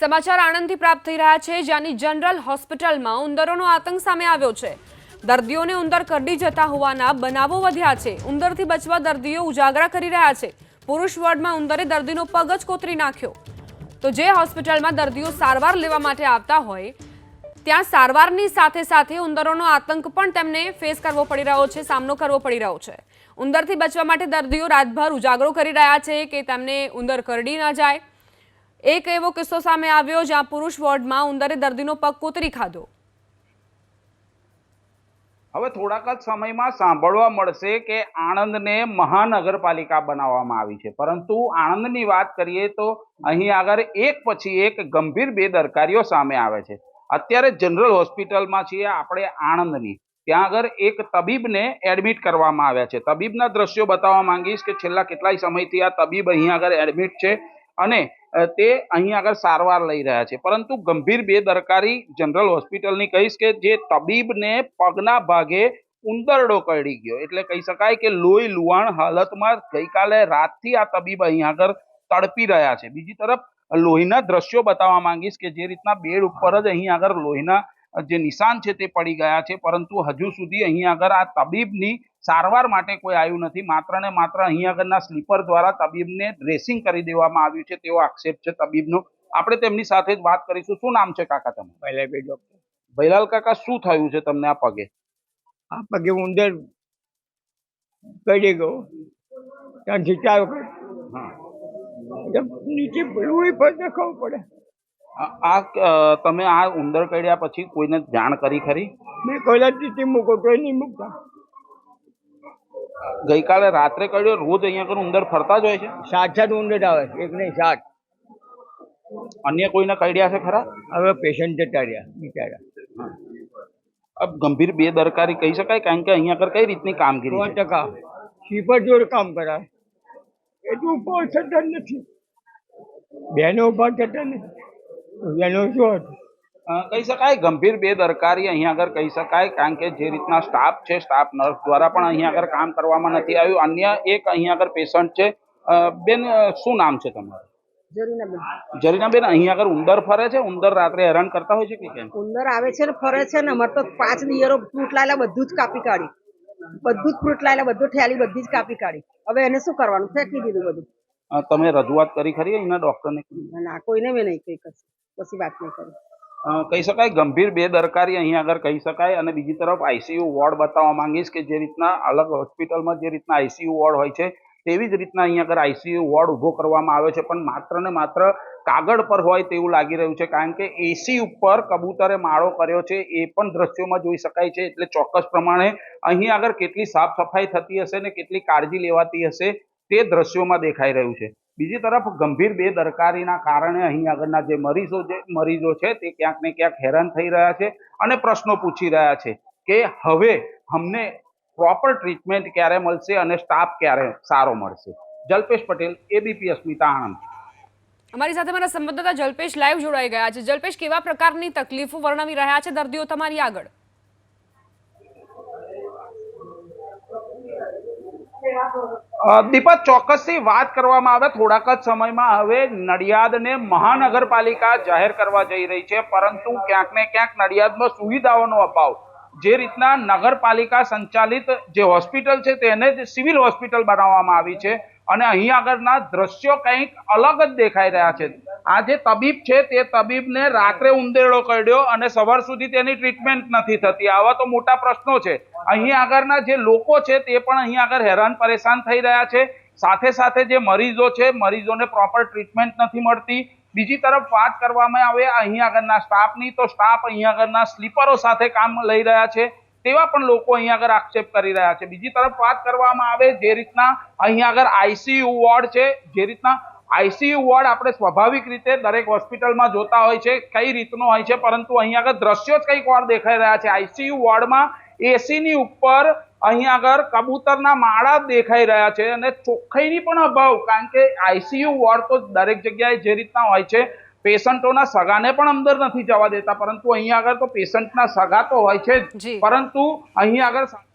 સમાચાર આણંદથી પ્રાપ્ત થઈ રહ્યા છે, જ્યાંની જનરલ હોસ્પિટલમાં ઉંદરોનો આતંક સામે આવ્યો છે. દર્દીઓને ઉંદર કરડી જતા હોવાના બનાવો વધ્યા છે. ઉંદરથી બચવા દર્દીઓ ઉજાગરા કરી રહ્યા છે. પુરુષ વોર્ડમાં ઉંદરે દર્દીનો પગ જ કોતરી નાખ્યો. તો જે હોસ્પિટલમાં દર્દીઓ સારવાર લેવા માટે આવતા હોય, ત્યાં સારવારની સાથે સાથે ઉંદરોનો આતંક પણ તેમને ફેસ કરવો પડી રહ્યો છે, સામનો કરવો પડી રહ્યો છે. ઉંદરથી બચવા માટે દર્દીઓ રાતભર ઉજાગરો કરી રહ્યા છે કે તેમને ઉંદર કરડી ન જાય. એક એવો કિસ્સો સામે આવ્યો જ્યાં પુરુષ વોર્ડમાં ઉંદરે દર્દીનો પગ કોતરી ખાધો. હવે થોડાક જ સમયમાં સાંભળવા મળશે કે આણંદને મહાનગરપાલિકા બનાવવામાં આવી છે. પરંતુ આણંદની વાત કરીએ તો અહીં આગળ એક પછી એક ગંભીર બેદરકારીઓ સામે આવે છે. અત્યારે જનરલ હોસ્પિટલમાં છીએ આપણે આણંદની. ત્યાં આગળ એક તબીબને એડમિટ કરવામાં આવ્યા છે. તબીબના દ્રશ્યો બતાવવા માંગીશ કે છેલ્લા કેટલાય સમયથી આ તબીબ અહીં આગળ એડમિટ છે અને તે અહીં આગળ સારવાર લઈ રહ્યા છે. પરંતુ ગંભીર બેદરકારી જનરલ હોસ્પિટલની કહીશ કે જે તબીબને પગના ભાગે ઉંદરડો કરડી ગયો. એટલે કહી શકાય કે લોહી લુહાણ હાલતમાં ગઈકાલે રાતથી આ તબીબ અહીં આગળ તડપી રહ્યા છે. બીજી તરફ, લોહીના દ્રશ્યો બતાવવા માંગીશ કે જે રીતના બેડ ઉપર જ અહીં આગળ લોહીના જે નિશાન છે તે પડી ગયા છે. પરંતુ હજુ સુધી અહીં આગળ આ તબીબની સારવાર માટે કોઈ આવ્યું નથી. માત્ર ને માત્ર અહીં આગળના સ્લીપર દ્વારા તબીબને ડ્રેસિંગ કરી દેવામાં આવ્યું છે તેવો આક્ષેપ છે તબીબનો. આપણે તેમની સાથે જ વાત કરીશું. શું નામ છે કાકા તમે પહેલા ડોક્ટર. ભૈલાલ કાકા શું થયું છે તમને આ પગે? આ પગે ઉંદર પડી ગયો. ત્યાંથી હા. નીચે લોહી પર દેખાવું પડે. આ તમે આ ઉંદર કરડ્યા પછી કોઈને જાણ કરી ખરી? મેં કહેલા ટીટી મૂકો કોઈ નહીં મૂકતા. ગઈકાલે રાત્રે કર્યો રોજ અહીંયા કરું ઉંદર ફરતા જ હોય છે? સાત ઉંદર આવે એક નહીં સાત. અન્ય કોઈને કરડ્યા છે ખરા? હવે પેશન્ટ જતા રહ્યા બિચારા. અબ ગંભીર બેદરકારી કહી શકાય? કારણ કે અહીંયા આગળ કઈ રીતની કામગીરી સો ટકા. સ્લીપર જોડે કામ કરાય એટલું પણ થતા નથી. બેનો પણ થતા નથી. બેનો શું કહી શકાય? ગંભીર બેદરકારી અહીંયા આગળ કહી શકાય કારણ કે જે રીતના સ્ટાફ છે સ્ટાફ નર્સ દ્વારા પણ અહીંયા આગળ કામ કરવામાં નથી આવ્યું. અન્ય એક અહીંયા આગળ પેશન્ટ છે. બેન શું નામ છે તમારું? જરીનાબેન. અહીંયા આગળ ઉંદર ફરે છે? ઉંદર રાત્રે હેરાન કરતા હોય છે કે કેમ? ઉંદર આવે છે ને ફરે છે ને અમારે તો પાંચ દિયરો ફ્રૂટ લાયેલા બધું જ કાપી કાઢી. બધું જ ફ્રૂટ લાયેલા બધું ઠેલી બધી જ કાપી કાઢી. હવે એને શું કરવાનું? ફેંકી દીધું બધું. તમે રજૂઆત કરી ખરી એના ડોક્ટરને ના? કોઈને મેં નહીં કહી કશું પછી વાત નહીં કરી. કહી શકાય, ગંભીર બેદરકારી અહીં આગળ કહી શકાય અને બીજી તરફ આઈસીયુ વોર્ડ બતાવવા માંગીશ કે જે રીતના અલગ હોસ્પિટલમાં જે રીતના આઈસીયુ વોર્ડ હોય છે, તેવી જ રીતના અહીં આગળ આઈસીયુ વોર્ડ ઊભો કરવામાં આવ્યો છે. પણ માત્ર ને માત્ર કાગળ પર હોય તેવું લાગી રહ્યું છે, કારણ કે એસી ઉપર કબૂતરે માળો કર્યો છે, એ પણ દ્રશ્યોમાં જોઈ શકાય છે. એટલે ચોક્કસ પ્રમાણે અહીં આગળ કેટલી સાફ સફાઈ થતી હશે ને કેટલી કાળજી લેવાતી હશે તે દ્રશ્યોમાં દેખાઈ રહ્યું છે. બીજી તરફ ગંભીર બેદરકારીના કારણે અહીં આગળના જે મરીઝો જે મરીઝો છે તે ક્યાંક ને ક્યાંક હેરાન થઈ રહ્યા છે અને પ્રશ્નો પૂછી રહ્યા છે કે હવે અમને પ્રોપર ટ્રીટમેન્ટ ક્યારે મળશે અને સ્ટાફ ક્યારે સારો મળશે? જલ્પેશ પટેલ એબીપી અસ્મિતા આણંદ. અમારી સાથે મારા સંવાદદાતા જલ્પેશ લાઈવ જોડાઈ ગયા છે. જલ્પેશ, કેવા પ્રકારની તકલીફો વર્ણવી રહ્યા છે? દર્દીઓ તમારી આગળ. દીપક, ચોક્કસથી વાત કરવામાં આવે. થોડાક જ સમયમાં હવે નડિયાદને મહાનગરપાલિકા જાહેર કરવા જઈ રહી છે, પરંતુ ક્યાંક ને ક્યાંક નડિયાદમાં સુવિધાઓનો અભાવ. જે રીતના નગરપાલિકા સંચાલિત જે હોસ્પિટલ છે, તેને જ સિવિલ હોસ્પિટલ બનાવવામાં આવી છે અને અહીં આગળના દ્રશ્યો કંઈક અલગ જ દેખાઈ રહ્યા છે. આ જે તબીબ છે, તે તબીબને રાત્રે ઉંદેડો કરડ્યો અને સવાર સુધી તેની ટ્રીટમેન્ટ નથી થતી. આવા તો મોટા પ્રશ્નો છે. અહીં આગળના જે લોકો છે તે પણ અહીં આગળ હેરાન પરેશાન થઈ રહ્યા છે. સાથે સાથે જે મરીઝો છે મરીઝોને પ્રોપર ટ્રીટમેન્ટ નથી મળતી. બીજી તરફ વાત કરવામાં આવે અહીં આગળના સ્ટાફની તો સ્ટાફ અહીં આગળના સ્લીપરો સાથે કામ લઈ રહ્યા છે. તેવા પણ લોકો અહીં આગળ આક્ષેપ કરી રહ્યા છે. બીજી તરફ વાત કરવામાં આવે જે રીતના અહીં આગળ આઈસીયુ વોર્ડ છે, જે રીતના આઈસીયુ વોર્ડ આપણે સ્વાભાવિક રીતે દરેક હોસ્પિટલમાં જોતા હોય છે, કઈ રીતનો હોય છે, પરંતુ અહીં આગળ દ્રશ્યો જ કંઈક વાર દેખાઈ રહ્યા છે. આઈસીયુ વોર્ડમાં એસી ની ઉપર અહીંયા આગળ કબૂતરના માળા દેખાઈ રહ્યા છે અને ચોખ્ખાઈની પણ અભાવ કારણ કે આઈસીયુ વોર્ડ તો દરેક જગ્યાએ જે રીતના હોય છે પેશન્ટોના સગાને પણ અંદર નથી જવા દેતા પરંતુ અહીંયા આગળ તો પેશન્ટના સગા તો હોય છે પરંતુ અહીંયા આગળ